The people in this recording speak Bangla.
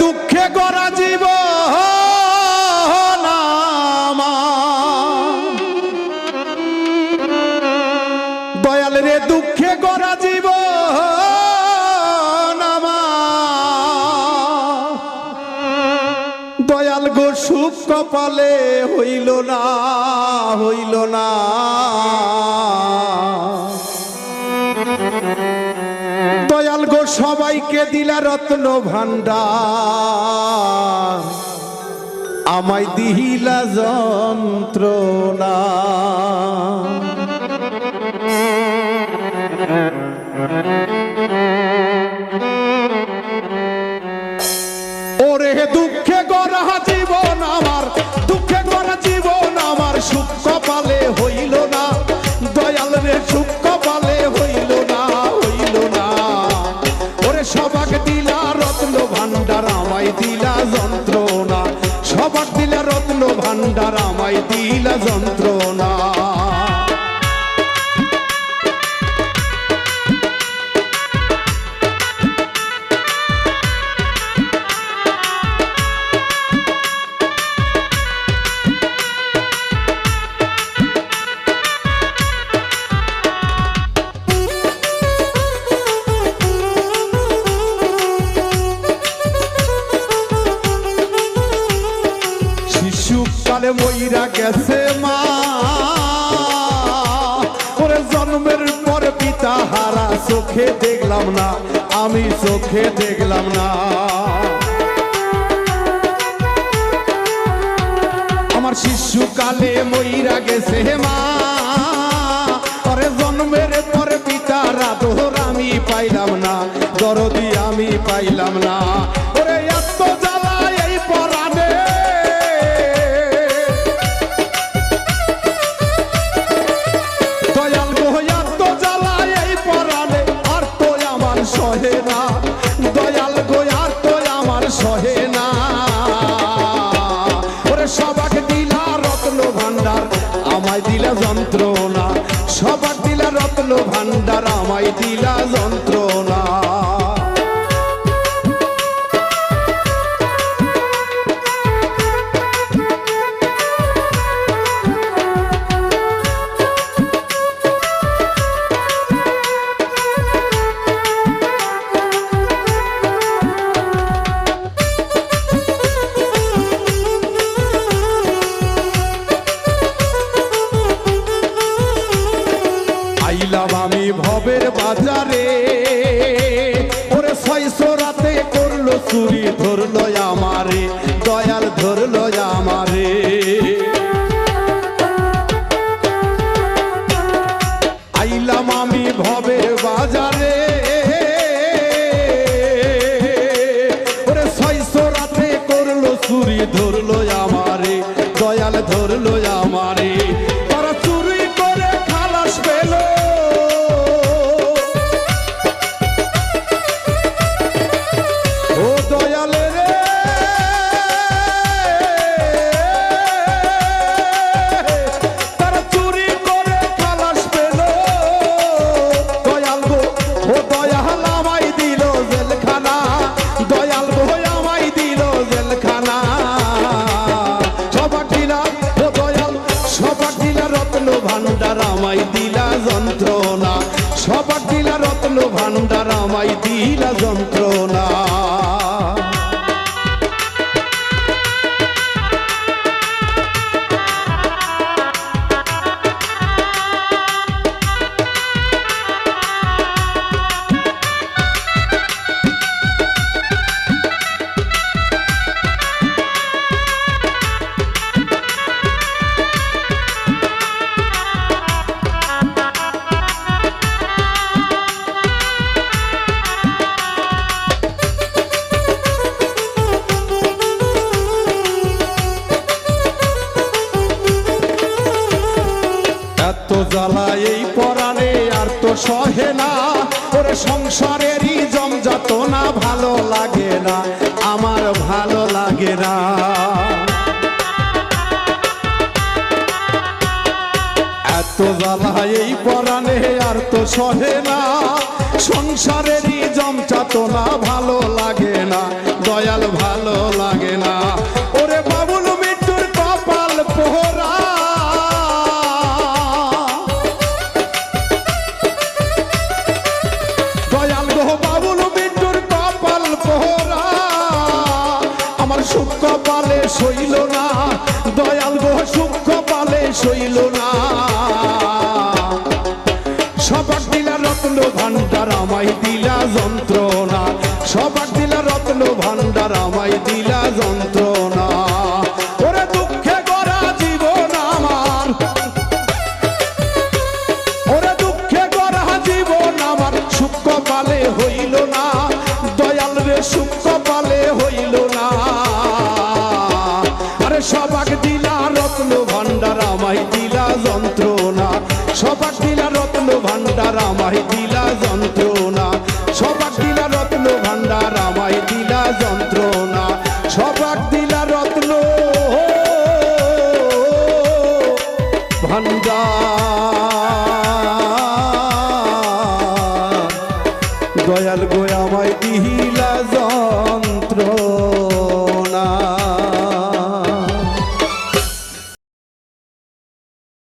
দুঃখে গড়া জীব দয়াল রে, দুঃখে গড়া জীব দয়াল গো, সুখ কপালে হইল না হইল না। সবাইকে দিলা রত্ন ভান্ডার আমায় দিহিলা যন্ত্রণা। ওরে দুঃখে গড়া জীবন আমার। সবাক দিলা রত্ন ভান্ডার আমায় দিলা যন্ত্রণা। সবাক দিলা রত্ন ভান্ডার আমায় দিলা যন্ত্রণা। শিশুকালে মইরা গেছে মা। ওরে জন্মের পর পিতা হারা, চোখে দেখলাম না, আমি চোখে দেখলাম না। আমার শিশুকালে মইরা গেছে মা। পরে জন্মের পর পিতার আদর আমি পাইলাম না, দরদি আমি পাইলাম না। দিলা যন্ত্রণা সবার দিলা রত্ন ভান্ডার আমায় দিলা যন্ত্রণা। ভবের বাজারে আমায় দিলা যন্ত্রণা। সবার দিলা রত্ন ভান্ডার আমায় দিলা যন্ত্রণা। জ্বালা এই পরাণে আর তো সহে না। ওরে সংসারেরই জমজাত না ভালো লাগে না, আমার ভালো লাগে না। এত জ্বালা এই পরাণে আর তো সহে না। সংসারেরই জমচাত না ভালো লাগে না, দয়াল ভালো কপালে না। সবার দিলা রত্ন ভান্ডার আমায় দিলা যন্ত্রণা। সবার দিলা রত্ন ভান্ডার আমায় দিলা যন্ত্রণা সবাক দিলা রত্ন ভান্ডার, আমায় দিলা যন্ত্রণা। সবাক দিলা রত্ন ভান্ডার, আমায় দিলা যন্ত্রণা। সবাক দিলা রত্ন, ভান্ডার। দয়াল গো, আমায় দিহিলা জন